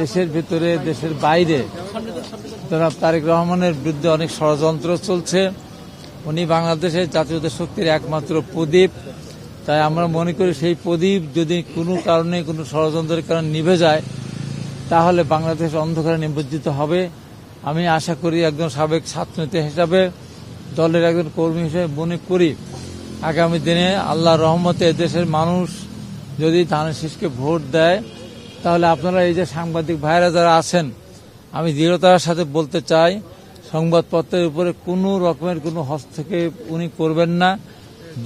দেশের ভিতরে, দেশের বাইরে। জনাব তারেক রহমানের বিরুদ্ধে অনেক ষড়যন্ত্র চলছে। উনি বাংলাদেশের জাতীয়তা শক্তির একমাত্র প্রদীপ। তাই আমরা মনে করি সেই প্রদীপ যদি কোনো কারণে, কোনো ষড়যন্ত্রের কারণে নিভে যায়, তাহলে বাংলাদেশ অন্ধকারে নিমজ্জিত হবে। আমি আশা করি একজন সাবেক ছাত্রনেতা হিসাবে, দলের একজন কর্মী হিসেবে মনে করি, আগামী দিনে আল্লাহ রহমতে দেশের মানুষ যদি ধানের শীষকে ভোট দেয় তাহলে আপনারা এই যে সাংবাদিক ভাইরা যারা আছেন, আমি দৃঢ়তার সাথে বলতে চাই, সংবাদপত্রের উপরে কোনো রকমের কোনো হস্তক্ষেপ উনি করবেন না।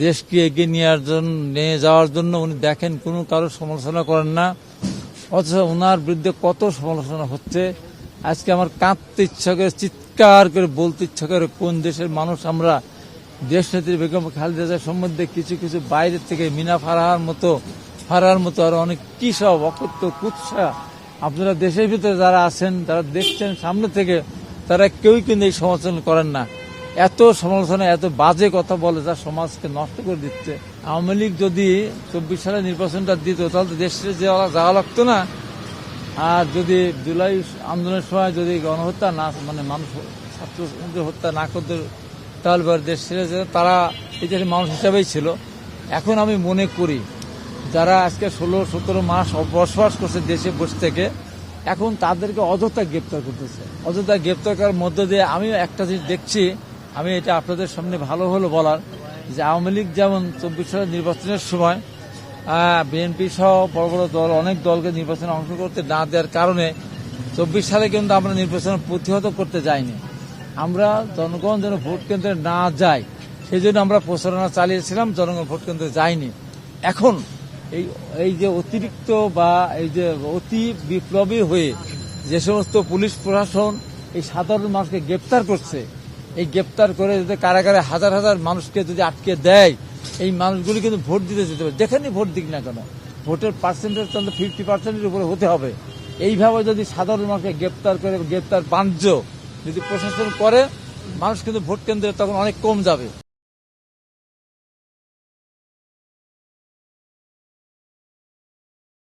দেশকে এগিয়ে নেওয়ার জন্য নিয়ে যাওয়ার জন্য উনি দেখেন কোনো কারও সমালোচনা করেন না। অথচ ওনার বিরুদ্ধে কত সমালোচনা হচ্ছে। আজকে আমার কাঁদতে ইচ্ছা করে, চিৎকার করে বলতে ইচ্ছা করে কোন দেশের মানুষ আমরা দেশ নেত্রী বেগম খালেদা সম্বন্ধে কিছু কিছু বাইরের থেকে মিনা ফারাহার মতো ফারাহার মতো আর অনেক কি সব অকথ্য, কুৎসা। আপনারা দেশের ভিতরে যারা আছেন যারা দেখছেন সামনে থেকে, তারা কেউই কিন্তু এই সমালোচনা করেন না। এত সমালোচনা, এত বাজে কথা বলে যা সমাজকে নষ্ট করে দিচ্ছে। আওয়ামী লীগ যদি চব্বিশ সালে নির্বাচনটা দিত, তাহলে দেশে যাওয়া লাগতো না। আর যদি জুলাই আন্দোলনের সময় যদি গণহত্যা না মানে মানুষ ছাত্র হত্যা না করতে, তাহলে দেশ ছেড়ে তারা এই মানুষ হিসাবেই ছিল। এখন আমি মনে করি যারা আজকে ষোলো, সতেরো মাস বসবাস করছে দেশে বসে থেকে, এখন তাদেরকে অযথা গ্রেপ্তার করতেছে। অযথা গ্রেপ্তার করার মধ্য দিয়ে আমিও একটা জিনিস দেখছি, আমি এটা আপনাদের সামনে ভালো হলো বলার, যে আওয়ামী লীগ যেমন চব্বিশ সালের নির্বাচনের সময় বিএনপি সহ বড় বড় দল, অনেক দলকে নির্বাচনে অংশ করতে না দেওয়ার কারণে চব্বিশ সালে কিন্তু আমরা নির্বাচন প্রতিহত করতে যাইনি। আমরা জনগণ যেন ভোট কেন্দ্রে না যায়, সেই জন্য আমরা প্রচারণা চালিয়েছিলাম, জনগণ ভোট কেন্দ্রে যায়নি। এখন এই এই যে অতিরিক্ত বা এই যে অতি বিপ্লবী হয়ে যে সমস্ত পুলিশ প্রশাসন এই সাধারণ মানুষকে গ্রেপ্তার করছে, এই গ্রেপ্তার করে যদি কারাগারে হাজার হাজার মানুষকে যদি আটকে দেয়, এই মানুষগুলি কিন্তু ভোট দিতে যেতে পারে। যেখানে ভোট দিক না কেন, ভোটের পার্সেন্টেজ তাহলে ফিফটি পার্সেন্টের উপরে হতে হবে। এইভাবে যদি সাধারণ মানুষকে গ্রেপ্তার করে, গ্রেপ্তার বাণিজ্য যদি প্রশাসন করে, মানুষ কিন্তু ভোট কেন্দ্রে তখন অনেক কম যাবে।